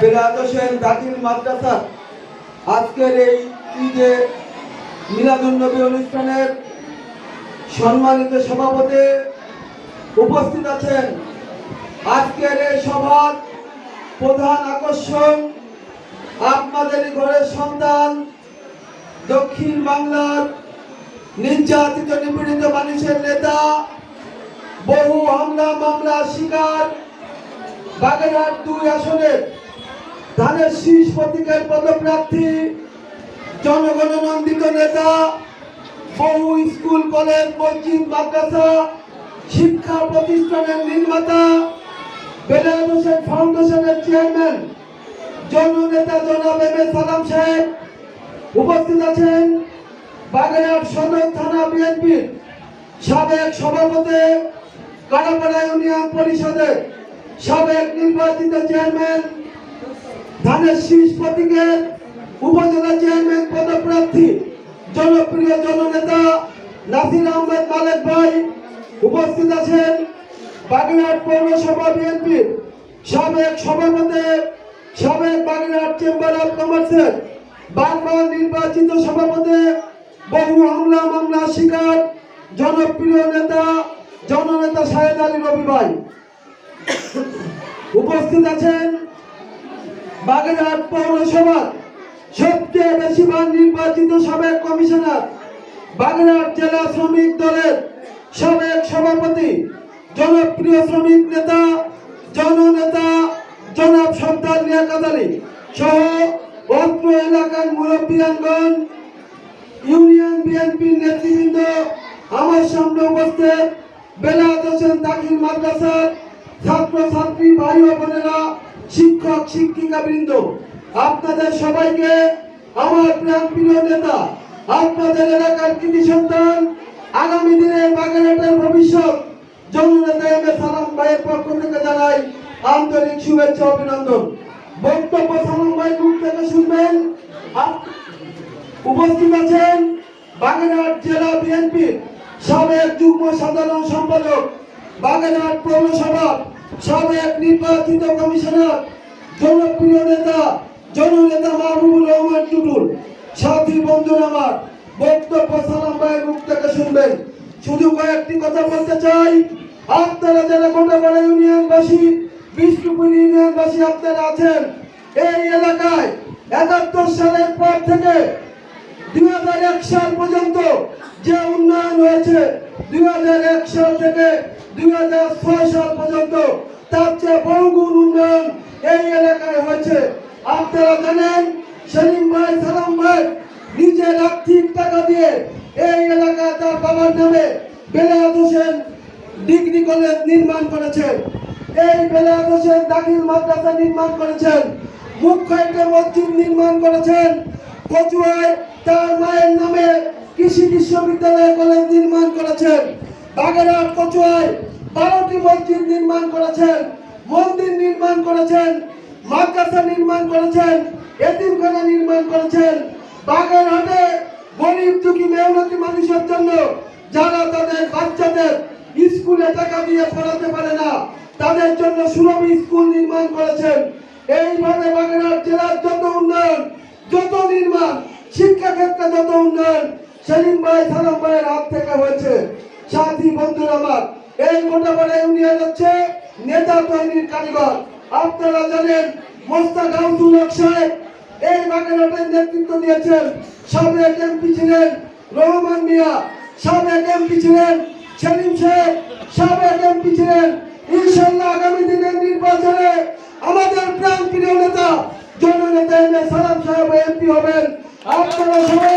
বেলাত হোসেন দাখিল মাদ্রাসা আজকের এই ঈদে মিলাদুন্নবী অনুষ্ঠানের সম্মানিত সভাপতি উপস্থিত আছেন। আজকের এই সভার প্রধান আকর্ষণ আপনাদের ঘরের সন্তান, দক্ষিণ বাংলার নির্যাতিত, নিপীড়িত মানুষের নেতা, বহু হামলা মামলা শিকার, বাগেরহাট দুই আসনের ধানের শীষ প্রতীকের পদপ্রার্থী জনগণনন্দিত নেতা, বহু স্কুল, কলেজ, মসজিদ, মাদ্রাসা, শিক্ষা প্রতিষ্ঠানের নির্মাতা বেলাল হোসেন ফাউন্ডেশনের চেয়ারম্যান, জননেতা জনাব এম এ সালাম সাহেব উপস্থিত আছেন। বাগেরহাট সদর থানা বিএনপির সাবেক সভাপতি, কারাপাড়া ইউনিয়ন পরিষদের সাবেক নির্বাচিত চেয়ারম্যান ধানের শীষ প্রতীকের উপজেলা চেয়ারম্যান পদপ্রার্থী, জনপ্রিয় জননেতা নাসির আহমেদ মালেক ভাই উপস্থিত আছেন বাগেরহাট পৌরসভা বিএনপির সাবেক সভাপতি, সাবেক বাগেরহাট চেম্বার অফ কমার্সের বারবার নির্বাচিত সভাপতি, বহু হামলা মামলা শিকার, জনপ্রিয় নেতা, জননেতা শাহেদ আলী রবি ভাই। উপস্থিত আছেন বাগেরহাট পৌরসভার সবচেয়ে বেশি বার নির্বাচিত সাবেক কমিশনার বাগেরহাট জেলা শ্রমিক দলের সাবেক সভাপতি, জনপ্রিয় শ্রমিক নেতা, জননেতা জনাব সর্দার লিয়াকাত সহ অত্র এলাকার মুরব্বীয়ানগণ ইউনিয়ন বিএনপির নেতৃবৃন্দ, আমার সামনে উপস্থিত বেলাত হোসেন দাখিল মাদ্রাসার ছাত্র ছাত্রী ভাই ও বোনেরা শিক্ষক শিক্ষিকা বৃন্দ আপনাদের সবাইকে আমার প্রাণ প্রিয় নেতা, আপনাদের এলাকার কৃতি সন্তান, আগামী দিনে বাগেরহাটের ভবিষ্যৎ বক্তব্য শুনবেন। উপস্থিত আছেন জেলা সাধারণ সম্পাদক বাগেরহাট পৌরসভা সাবেক নির্বাচিত কমিশনার, জনপ্রিয় নেতা, জননেতা মাহবুবুর রহমান টুটুল। সাথী বন্ধুরা আমার, বক্তব্য সালাম ভাইয়ের মুখ থেকে শুনবেন। শুধু কয়েকটি কথা বলতে চাই। আপনারা যারা গোটাপাড়া ইউনিয়নবাসী, বিষ্ণুপুর ইউনিয়নবাসী আপনারা আছেন, এই এলাকায় একাত্তর সালের পর থেকে সাল পর্যন্ত যে উন্নয়ন হয়েছে, দুই হাজার এক সাল থেকে দুই হাজার ছয় সাল পর্যন্ত তার চেয়ে বহুগুণ উন্নয়ন এই এলাকায় হয়েছে। আপনারা জানেন, সেলিম ভাই, সালাম ভাই, নিজের আর্থিক টাকা দিয়ে এই এলাকায় তার বাবার নামে বেলায়াত হোসেন ডিগ্রি কলেজ নির্মাণ করেছেন। এই বেলায়াত হোসেন দাখিল মাদ্রাসা নির্মাণ করেছেন। মুখ্য একটা মসজিদ নির্মাণ করেছেন। কচুয়ায় তার কৃষি বিশ্ববিদ্যালয় কলেজ নির্মাণ করেছেন। বাগেরহাট, কচুয়ায় বারোটি মসজিদ নির্মাণ করেছেন, মন্দির নির্মাণ করেছেন, মাদ্রাসা নির্মাণ করেছেন, এতিমখানা নির্মাণ করেছেন। বাগেরহাটে গরিব দুঃখী মেহনতি মানুষের জন্য যারা তাদের বাচ্চাদের স্কুলে টাকা দিয়ে পড়াতে পারে না, তাদের জন্য সুলভ স্কুল নির্মাণ করেছেন। এইভাবে বাগেরহাট জেলার যত উন্নয়ন, যত নির্মাণ শিক্ষা ক্ষেত্রে যত উন্নয়ন সেলিম ভাই, সালাম ভাইয়ের হাত থেকে হয়েছে। সাথী, বন্ধুরা আমার, এই মোটাপাড়া ইউনিয়ন হচ্ছে নেতা তৈরির কারিগর। আপনারা জানেন, মোস্তাক হক সাহেব এই বাগেরহাটের নেতৃত্ব দিয়েছেন। সাবেক এমপি ছিলেন রহমান মিয়া, সাবেক এমপি ছিলেন সেলিম সাহেব, সাবেক এমপি ছিলেন। ইনশাল্লাহ আগামী দিনের নির্বাচনে আমাদের প্রাণ প্রিয় নেতা, জননেতা এম এ সালাম সাহেব এমপি হবেন। আপনারা সবাই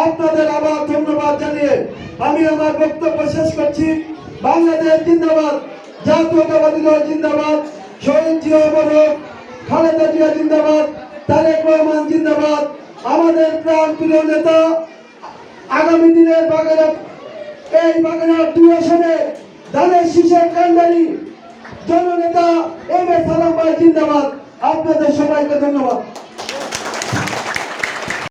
আপনাদের আবার ধন্যবাদ জানিয়ে আমি আমার বক্তব্য শেষ করছি। বাংলাদেশ জিন্দাবাদ, জাতীয়তাবাদী দল জিন্দাবাদ, শহীদ জিয়া অমরক খালেদা জিয়া জিন্দাবাদ, তারেক রহমান জিন্দাবাদ। আমাদের প্রাণ প্রিয় নেতা আগামী দিনের বাগেরহাট, এই বাগেরহাট দুই আসনে ধানের শীষের কান্ডারি জননেতা এম এ সালাম ভাই জিন্দাবাদ। আপনাদের সবাইকে ধন্যবাদ।